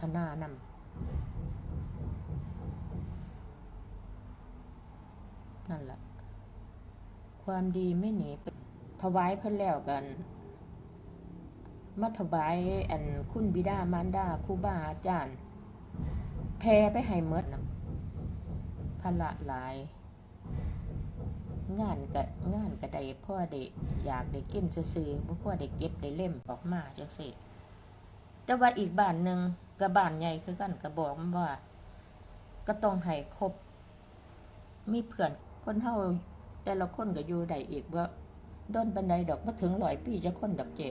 ทนานำนั่นแหละ ความดีไม่หนีถวายเพิ่นแล้วกันมาถวายอันคุณบิดามารดาครูบาอาจารย์แพ่ไปให้เมดนะพละหลาย งานก็งานก็ได้พ่อได้อยากได้กินซื่อพ่อได้เก็บได้เล่มออกมาจังซี่แต่ว่าอีกบ้านหนึ่ง ก็บ้านใหญ่คือกันก็บอกมันว่า ก็ต้องให้ครบ มีเพื่อนคนเฮาแต่ละคนก็อยู่ได้อีกว่าด้นบันไดดอกมาถึงร้อยปีจะคนดอกเจ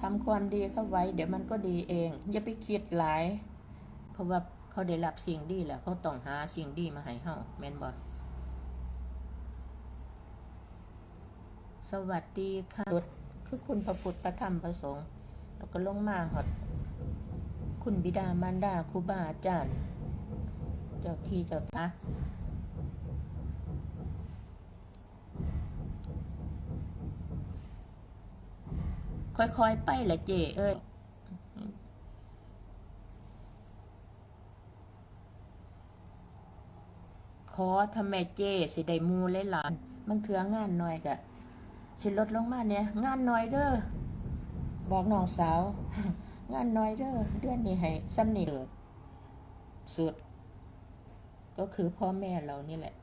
ทำความดีเข้าไว้ เดี๋ยวมันก็ดีเอง อย่าไปคิดหลาย เพราะว่าเขาได้รับสิ่งดีแหล้วเขาต้องหาสิ่งดีมาให้เฮาแม่นบ่สวัสดีค่ะคือคุณพระพุทธพระธรรมพระสงฆ์แล้วก็ลงมาหอด คุณบิดามารดาครูบาอาจารย์ เจ้าที่เจ้าทางค่อยๆ ไปแหละเจเอ้ยขอทำแม่เจสิได้มูเลยหลานมันเถืองานหน่อยกะสิลดลงมาเนี่ย งานหน่อยเด้อ บอกน้องสาว งานน้อยเด้อเดือนนี้ให้ซ้ำนี่เกิดสุด ก็คือพ่อแม่เรานี่แหละ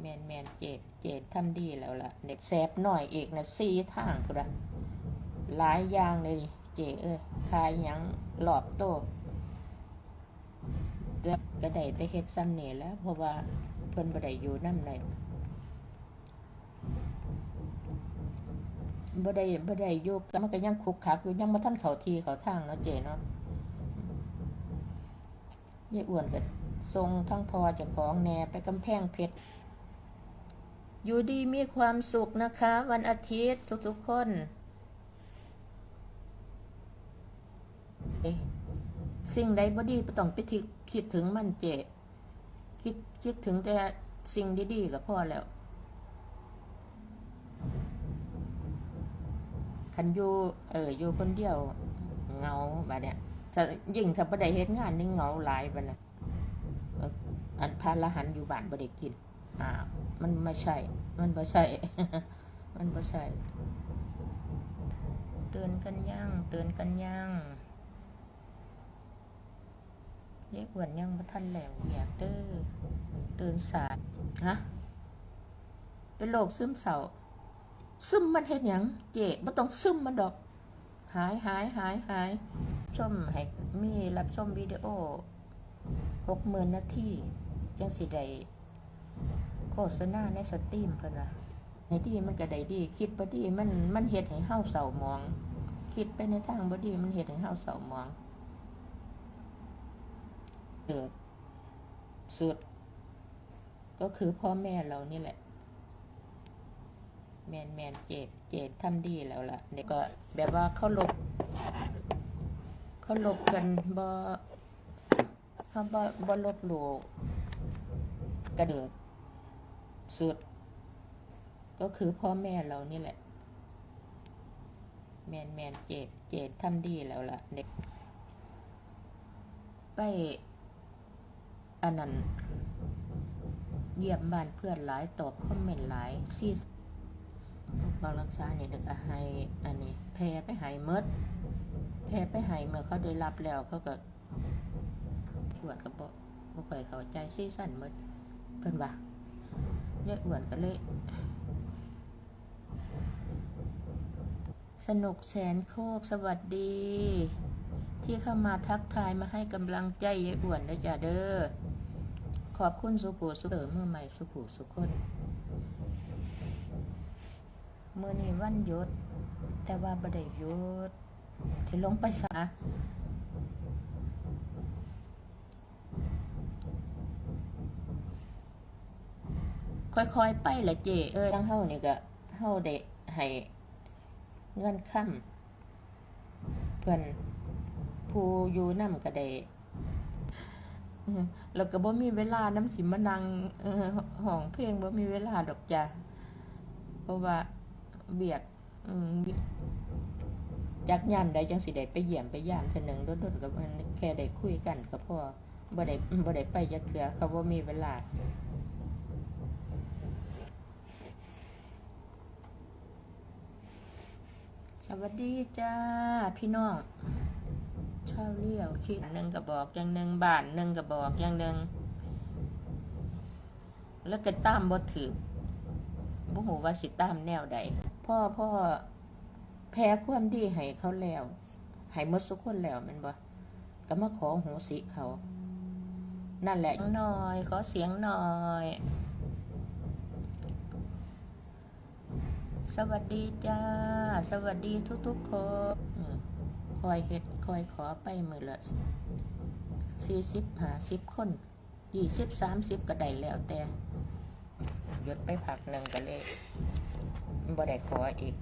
แมนแมนเจดเจดทำดีแล้วล่ะ เด็กแสบหน่อยอีกนะสี่ทางพุระหลายอย่างเลยเจเอ้ยคายหยังหลอบโตเดือกก็ได้แต่เฮ็ดซ้ำนี่แล้ว เพราะว่าเพิ่นบ่ได้อยู่นำใน บ่ได้บ่ได้อยู่แต่มันก็ยังคุกคักอยู่ยังบ่ทันเขาทีเขาทางเนาะเจเนาะยายอ้วนก็ทรงทั้งพอจ้าของแหน่ไปกำแพงเพชรอยู่ดีมีความสุขนะคะ วันอาทิตย์ทุกๆคนสิ่งใดบ่ดีต้องไปคิดคิดถึงมันเจคิดคิดถึงแต่สิ่งดีๆก็พอแล้ว คันอยู่เอออยู่คนเดียวเงาบัดเนี่ยจะยิ่งถ้าบ่ได้เฮ็ดงานนี่เงาหลายบัดน่ะเอ่ออันพาละหันอยู่บ้านบ่ได้กินอ้ามันไม่ใช่ มันบ่ใช่ มันบ่ใช่เตือนกันยังเตือนกันยังเรียกวนยังบ่ทันแล้วอยากเด้อตื่นสายฮะเป็นโรคซึมเศร้า ซึมมันเฮ็ดหยังเจ๊บ่ต้องซึมมันดอก หายหายหายหายชมให้มีรับชมวิดีโอหกหมื่นนาทีจังสิได้โฆษณาในสตรีมเพิ่นว่าให้ดีมันก็ได้ดี คิดบ่ดีมันมันเฮ็ดให้เฮาเศร้าหมอง คิดไปในทางบ่ดีมันเฮ็ดให้เฮาเศร้าหมองเกิดสุด ก็คือพ่อแม่เรานี่แหละ แมนแมนเจดเจดทำดีแล้วล่ะเด็กก็แบบว่าเขาลบเขาลบกันบ่เขาบ่บ่ลบหลู่กระเดิดสุด ก็คือพ่อแม่เรานี่แหละ แมนแมนเจดเจดทำดีแล้วล่ะเด็กไปอันนั้นเยี่ยมบ้านเพื่อนหลายตอบคอมเมนต์หลายซี บารักษาเนี่ยเด็กก็ให้อันนี้แพร่ไปหายเมดแพร่ไปหายเมื่อเขาได้รับแล้วเขาก็อ้วนก็บอกบ่ค่อยเข้าใจซีซั่นเมดเพิ่นว่ายายอ้วนก็เลยสนุกแสนโคกสวัสดี ที่เข้ามาทักทายมาให้กำลังใจยายอ้วนนะจ้ะเด้อขอบคุณสุภูสุเตอเมื่อใหม่สุภูสุคน เมื่อนี้วันหยุด แต่ว่าบ่ได้หยุดที่ลงไปสาค่อยๆ ไปละเจ เอ้ยทั้งเฮานี่ก็เฮาได้ให้เงินค่ำเพิ่อนผู้อยู่นำก็ได้เออแล้วก็บ่มีเวลาน้ำสิมานั่งเออห้องเพลงบ่มีเวลาดอกจ้ะเพราะว่า เบียดจักยามใดจังสิได้ไปเยี่ยมไปยามเทื่อหนึงโดนๆก็มันแค่ได้คุยกันก็พอบ่ได้บ่ได้ไปจักเทื่อเขาบ่ามีเวลาสวัสดีจ้าพี่น้องชาวเลี้ยวคิดหนึ่งกระบอกอย่างหนึ่งบ้านหนึ่งกระบอกอย่างหนึ่งแล้วก็ตามบ่ถือบ่ฮู้ว่าสิตามแนวใด พ่อพ่อแพ้ความดีให้เขาแล้วให้มดทุกคนแล้วมันบ่ก็มาขอโหสิเขา นั่นแหละหน่อยขอเสียงหน่อย สวัสดีจ้า สวัสดีทุกๆคนคอยเฮ็ดคอยขอไปมือละสี่สิบหาสิบคนยี่สิบสามสิบก็ได้แล้วแต่หยุดไปผักหนึ่งก็เลย บ่ได้ขออีก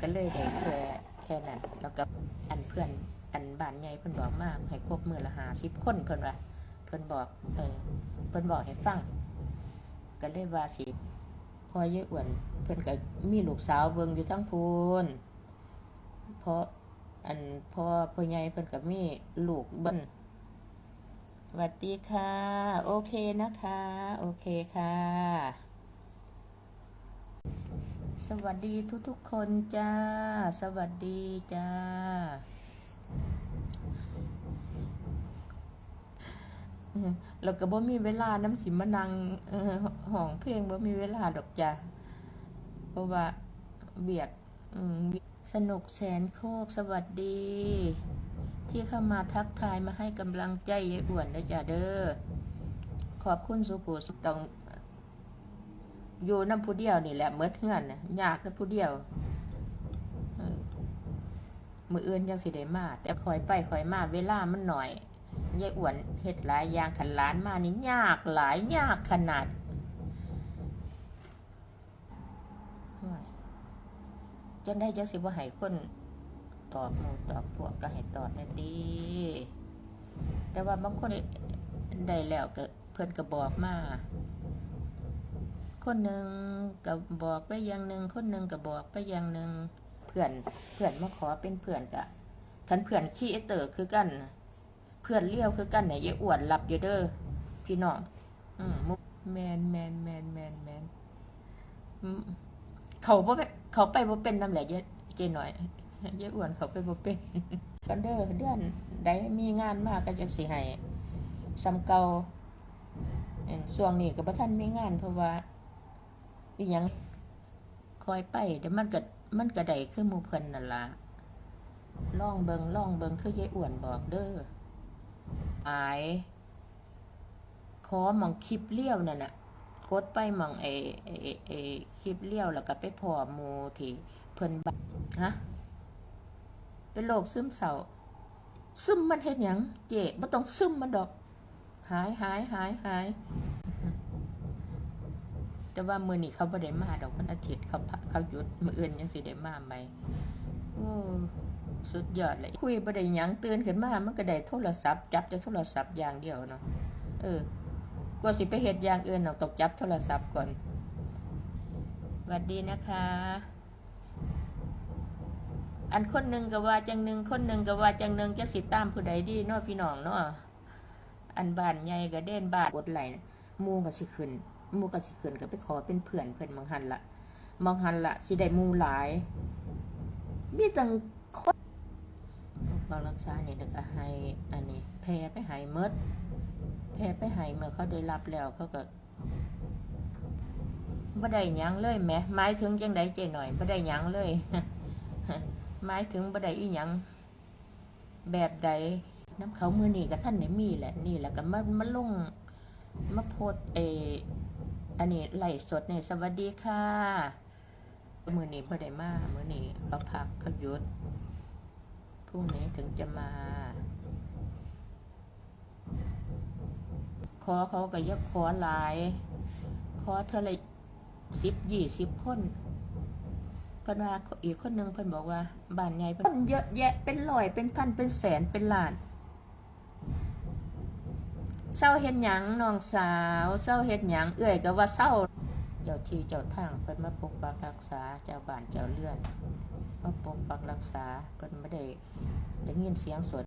ก็เลยได้แค่แค่นั้น แล้วก็อันเพื่อนอันบ้านใหญ่เพิ่นบอกมากให้ครบมือละหาสิบคนเพิ่นว่าเพิ่นบอก เออเพิ่นบอกให้ฟังก็เลยว่าสิพอเยอะอ้วนเพิ่นก็มีลูกสาวเบิ่งอยู่ทั้งพูนเพราะอันพ่อพ่อใหญ่เพิ่นก็มีลูกเบิ่นสวัสดีค่ะ โอเคนะคะ โอเคค่ะ สวัสดีทุกๆคนจ้า สวัสดีจ้าแล้วก็บ่มีเวลาน้ำสิมานังเอ่อห้องเพลงบ่มีเวลาดอกจ้ะเพราะว่าเบียดสนุกแสนโคกสวัสดี ที่เข้ามาทักทายมาให้กำลังใจยายอ้วนนะจ้ะเด้อขอบคุณสุภูสุต้อง อยู่น้ำผู้เดียวนี่แหละเมื่อเทือนน่ะยากน้ำผู้เดียวเมืออื่นยังสิได้มา แต่คอยไปคอยมาเวลามันหน่อยยายอ้วนเฮ็ดหลายยางขันหล้านมานี่ยากหลายยากขนาดจนได้จังสิบ่ให้คนตอบหมู่ตอบพวกก็ให้ตอบแน่ดีแต่ว่าบางคนได้แล้วก็เพิ่นก็บอกมา คนหนึ่งก็บอกไปอย่างหนึ่งคนหนึ่งก็บอกไปอย่างหนึ่งเพื่อนเพื่อนมาขอเป็นเพื่อนกะคันเพื่อนขี้เอเตอร์คือกัน เพื่อนเลี้ยวคือกันเนี่ยยายอ้วนหลับอยู่เด้อพี่น้องอืมมุกแมนแมนแมนแมนแมนเขาบ่เป็นเขาไปบ่เป็นนำแหละเยเจหน่อยยายอ้วนเขาไปบ่เป็นกันเด้อเดือนใดมีงานมากก็จะสิให้ซ้ำเก่าอืมช่วงนี้ก็บ่ทันมีงานเพราะว่า อีหยังคอยไปเดี๋ยวมันก็มันก็ได้คือมูเพิ่นนั่นละล่องเบิงล่องเบิงคือยายอ้วนบอกเด้อหายขอหมองคลิปเลี้ยวนั่นน่ะกดไปหมองไอไอไอ้ไอคลิปเลี้ยวแล้วก็ไปพอมูที่เพิ่นบัฮะเป็นโรคซึมเศร้าซึมมันเฮ็ดหยังเจ๊บ่ต้องซึมมันดอก หายหายหายหาย แต่ว่ามื้อนี้เขาบ่ได้มาดอกวันอาทิตย์เขาเขาหยุดมื้ออื่นยังสิได้มาไหมโอ้สุดยอดเลย คุยบ่ได้หยังตื่นขึ้นมา มันก็ได้โทรศัพท์จับแต่โทรศัพท์อย่างเดียวเนาะ เออกว่าสิไปเฮ็ดอย่างอื่นต้องตกจับโทรศัพท์ก่อนสวัสดีนะคะ อันคนหนึ่งก็ว่าจังหนึ่งคนหนึ่งก็ว่าจังหนึ่งจะสิตามผู้ใดดีเนาะพี่น้องเนาะ อันบานใหญ่ก็เด่นบานกดไหลมู่ก็สิขึ้น มู่ก็สิขึ้นก็ไปขอเป็นเพื่อนเพิ่อนมองหันละมองหันละสิได้มูหลาย มีตั้งบางรักษาเนี่ยแล้วก็ให้อันนี้แพร่ไปหายมดแพร่ไปหายเมื่อเขาได้รับแล้วเขาก็บ่ได้ยังเลยแหมหมายถึงจังไดเจหน่อยบ่ได้ยังเลยหมายถึงบ่ได้อีหยังแบบใดน้ำเขามือนี่ก็ท่านได้มีแหละนี่แหละก็มามาลงมาโพสต์เอ อันนี้ไหลสดเนี่ยสวัสดีค่ะ มือนี้บ่ได้มามือนี้เขาพักเขายุดพรุ่งนี้ถึงจะมา ขอเขาก็ยักขอหลาย ขอเท่าไรสิบยี่สิบคนเพิ่นว่าอีกคนหนึ่งเพิ่นบอกว่าบ้านใหญ่เพิ่นคนเยอะแยะเป็นร้อยเป็นพันเป็นแสนเป็นล้าน เศร้าเฮ็ดหยังน้องสาวเศร้าเฮ็ดหยังเอื้อยก็ว่าเศร้าเจ้าที่เจ้าทางเพิ่นมาปกปักรักษาเจ้าบ้านเจ้าเรือนมาปกปักรักษาเพิ่นบ่ได้ได้ยินเสียงสวด